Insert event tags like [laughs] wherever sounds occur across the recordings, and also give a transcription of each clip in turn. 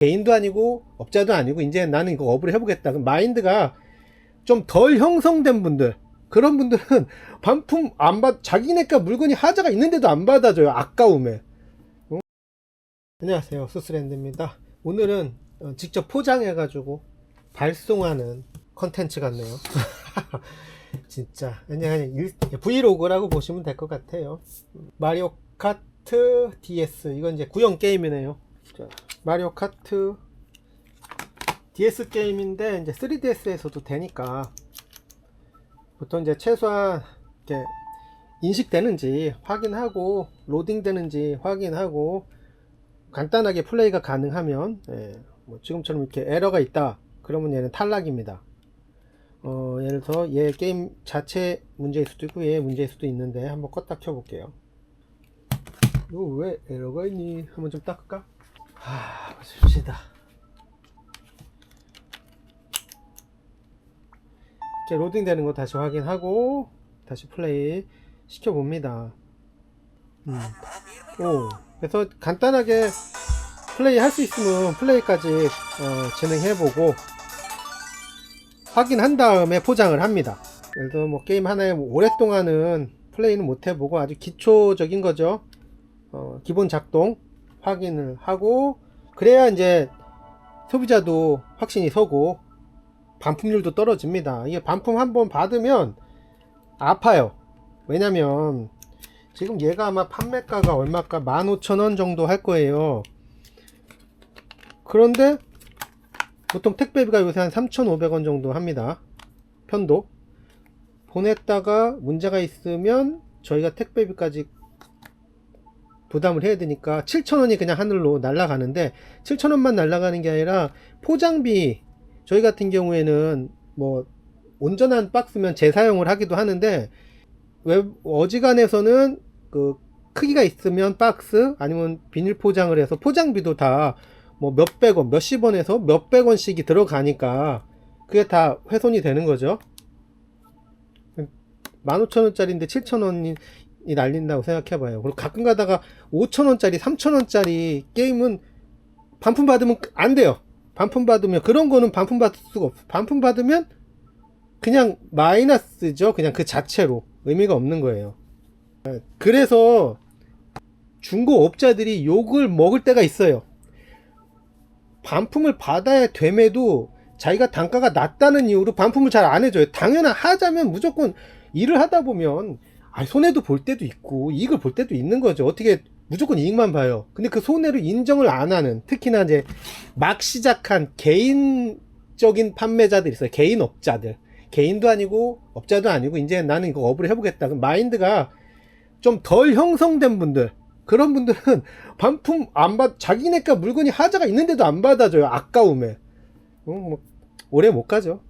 개인도 아니고 업자도 아니고 이제 나는 이거 업을 해보겠다. 그럼 마인드가 좀 덜 형성된 분들 그런 분들은 [laughs] 반품 안 받, 자기네가 물건이 하자가 있는데도 안 받아줘요. 아까움에. 어? 안녕하세요. 수스랜드입니다. 오늘은 어, 직접 포장해가지고 발송하는 컨텐츠 같네요. [laughs] 진짜. 그냥 일- 브이로그라고 보시면 될 것 같아요. 마리오 카트 DS. 이건 이제 구형 게임이네요. 자, 마리오 카트 DS 게임인데 이제 3DS에서도 되니까 보통 이제 최소한 이렇게 인식되는지 확인하고 로딩 되는지 확인하고 간단하게 플레이가 가능하면 예, 뭐 지금처럼 이렇게 에러가 있다 그러면 얘는 탈락입니다. 어, 예를 들어서 얘 게임 자체 문제일 수도 있고 얘 문제일 수도 있는데 한번 껐다 켜볼게요. 이거 왜 에러가 있니? 한번 좀 닦을까? 하, 보십시다. 이렇게 로딩 되는 거 다시 확인하고 다시 플레이 시켜 봅니다. 음. 오. 그래서 간단하게 플레이 할 수 있으면 플레이까지 어, 진행해보고 확인한 다음에 포장을 합니다. 예를 들어 뭐 게임 하나에 뭐 오랫동안은 플레이는 못 해보고 아주 기초적인 거죠. 어, 기본 작동 확인을 하고 그래야 이제 소비자도 확신이 서고 반품률도 떨어집니다. 이게 반품 한번 받으면 아파요. 왜냐면 지금 얘가 아마 판매가가 얼마가 15,000원 정도 할 거예요. 그런데 보통 택배비가 요새 한 3,500원 정도 합니다. 편도. 보냈다가 문제가 있으면 저희가 택배비까지 부담을 해야 되니까 7,000원이 그냥 하늘로 날아가는데 7,000원만 날아가는 게 아니라 포장비 저희 같은 경우에는 뭐 온전한 박스면 재사용을 하기도 하는데 웹 어지간해서는 그 크기가 있으면 박스 아니면 비닐 포장을 해서 포장비도 다 뭐 몇백 원, 몇십 원에서 몇백 원씩이 들어가니까 그게 다 훼손이 되는 거죠. 15,000원짜리인데 7,000원이 날린다고 생각해봐요. 그리고 가끔 가다가 5,000원짜리, 3,000원짜리 게임은 반품 받으면 안 돼요. 반품 받으면 그런 거는 반품 받을 수가 없어. 반품 받으면 그냥 마이너스죠. 그냥 그 자체로 의미가 없는 거예요. 그래서 중고업자들이 욕을 먹을 때가 있어요. 반품을 받아야 됨에도 자기가 단가가 낮다는 이유로 반품을 잘 안 해줘요. 당연한 하자면 무조건 일을 하다 보면 아, 손해도 볼 때도 있고 이익을 볼 때도 있는 거죠. 어떻게 무조건 이익만 봐요. 근데 그 손해를 인정을 안 하는 특히나 이제 막 시작한 개인적인 판매자들 있어요. 개인 업자들. 개인도 아니고 업자도 아니고 이제 나는 이거 업을 해보겠다. 그 마인드가 좀 덜 형성된 분들 그런 분들은 [laughs] 반품 안 받, 자기네가 물건이 하자가 있는데도 안 받아줘요. 아까움에. 어, 뭐, 오래 못 가죠.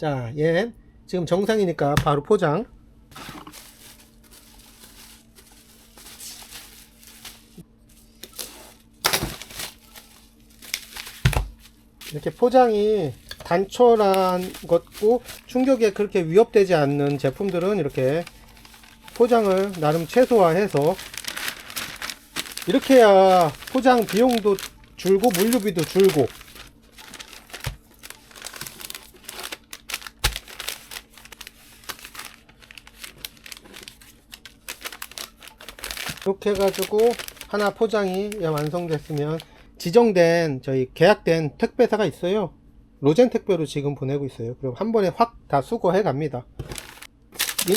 자, 얘 지금 정상이니까 바로 포장. 이렇게 포장이 단촐한 것고 충격에 그렇게 위협되지 않는 제품들은 이렇게 포장을 나름 최소화해서 이렇게 해야 포장 비용도 줄고 물류비도 줄고 이렇게 해가지고 하나 포장이 완성됐으면 지정된 저희 계약된 택배사가 있어요. 로젠 택배로 지금 보내고 있어요. 그럼 한 번에 확 다 수거해 갑니다. 닌,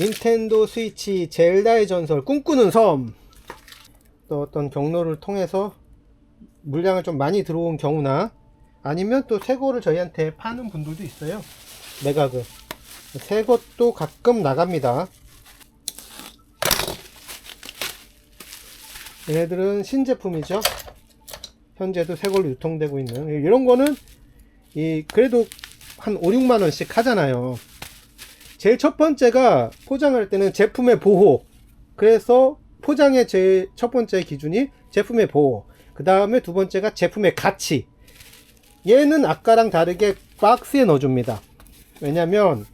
닌텐도 스위치 젤다의 전설 꿈꾸는 섬. 또 어떤 경로를 통해서 물량을 좀 많이 들어온 경우나 아니면 또 새 거를 저희한테 파는 분들도 있어요. 매각을. 새 것도 가끔 나갑니다. 얘네들은 신제품이죠 현재도 새 걸로 유통되고 있는 이런 거는 이 그래도 한 5, 6만 원씩 하잖아요 제일 첫 번째가 포장할 때는 제품의 보호. 그래서 포장의 제일 첫 번째 기준이 제품의 보호. 그 다음에 두 번째가 제품의 가치. 얘는 아까랑 다르게 박스에 넣어줍니다. 왜냐면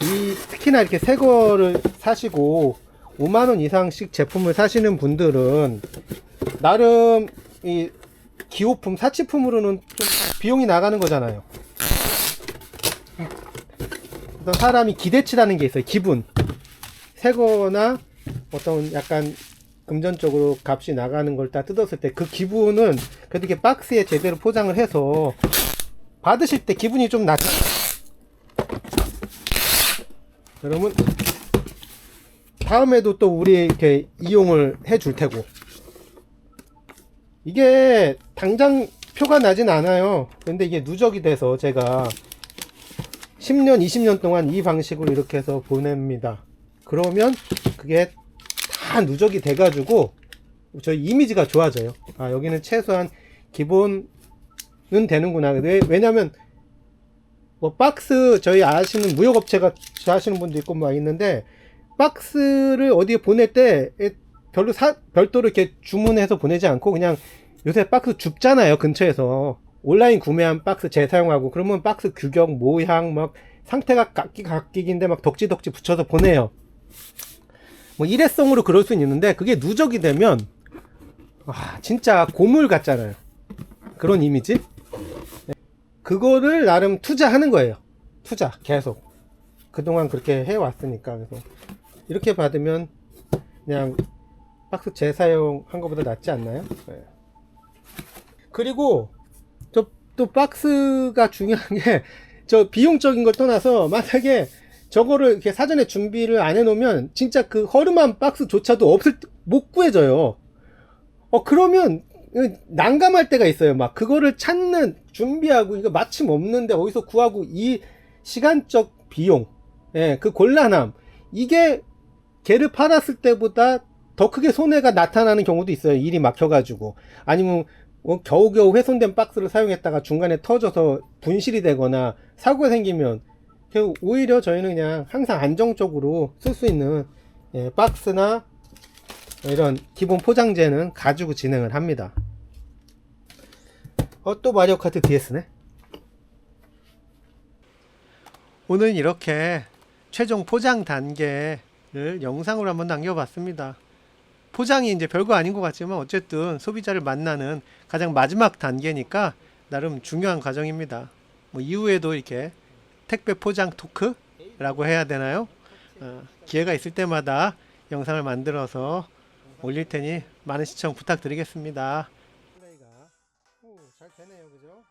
이 특히나 이렇게 새 거를 사시고 5만원 이상씩 제품을 사시는 분들은 나름 이 기호품, 사치품으로는 좀 비용이 나가는 거잖아요. 어떤 사람이 기대치라는 게 있어요. 기분. 새거나 어떤 약간 금전적으로 값이 나가는 걸 다 뜯었을 때 그 기분은 그래도 이렇게 박스에 제대로 포장을 해서 받으실 때 기분이 좀 낫죠. 그러면 다음에도 또 우리 이렇게 이용을 해 줄 테고 이게 당장 표가 나진 않아요. 근데 이게 누적이 돼서 제가 10년, 20년 동안 이 방식으로 이렇게 해서 보냅니다. 그러면 그게 다 누적이 돼가지고 저희 이미지가 좋아져요. 아, 여기는 최소한 기본은 되는구나. 왜, 왜냐면 뭐 박스 저희 아시는 무역업체가 하시는 분도 있고 막 있는데 박스를 어디에 보낼 때 별로 사, 별도로 이렇게 주문해서 보내지 않고 그냥 요새 박스 줍잖아요 근처에서. 온라인 구매한 박스 재사용하고 그러면 박스 규격 모양 막 상태가 각기 각기인데 막 덕지덕지 붙여서 보내요. 뭐 일회성으로 그럴 수는 있는데 그게 누적이 되면 와 진짜 고물 같잖아요. 그런 이미지? 그거를 나름 투자하는 거예요. 투자 계속. 그동안 그렇게 해왔으니까. 그래서 이렇게 받으면 그냥 박스 재사용한 것보다 낫지 않나요? 네. 그리고 저 또 박스가 중요한 게 저 비용적인 걸 떠나서 만약에 저거를 이렇게 사전에 준비를 안 해놓으면 진짜 그 허름한 박스조차도 없을 못 구해져요. 어 그러면 난감할 때가 있어요. 막 그거를 찾는 준비하고 이거 마침 없는데 어디서 구하고 이 시간적 비용, 예, 그 곤란함 이게 개를 팔았을 때보다 더 크게 손해가 나타나는 경우도 있어요. 일이 막혀가지고 아니면 뭐 겨우겨우 훼손된 박스를 사용했다가 중간에 터져서 분실이 되거나 사고가 생기면 그 오히려 저희는 그냥 항상 안정적으로 쓸 수 있는 예, 박스나 이런 기본 포장재는 가지고 진행을 합니다. 어, 또 마리오 카트 DS네. 오늘 이렇게 최종 포장 단계를 영상으로 한번 남겨봤습니다. 포장이 이제 별거 아닌 것 같지만 어쨌든 소비자를 만나는 가장 마지막 단계니까 나름 중요한 과정입니다. 뭐 이후에도 이렇게 택배 포장 토크라고 해야 되나요? 어, 기회가 있을 때마다 영상을 만들어서 올릴 테니 많은 시청 부탁드리겠습니다. 플레이가 오, 잘 되네요, 그죠?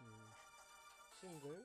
싱글. 오.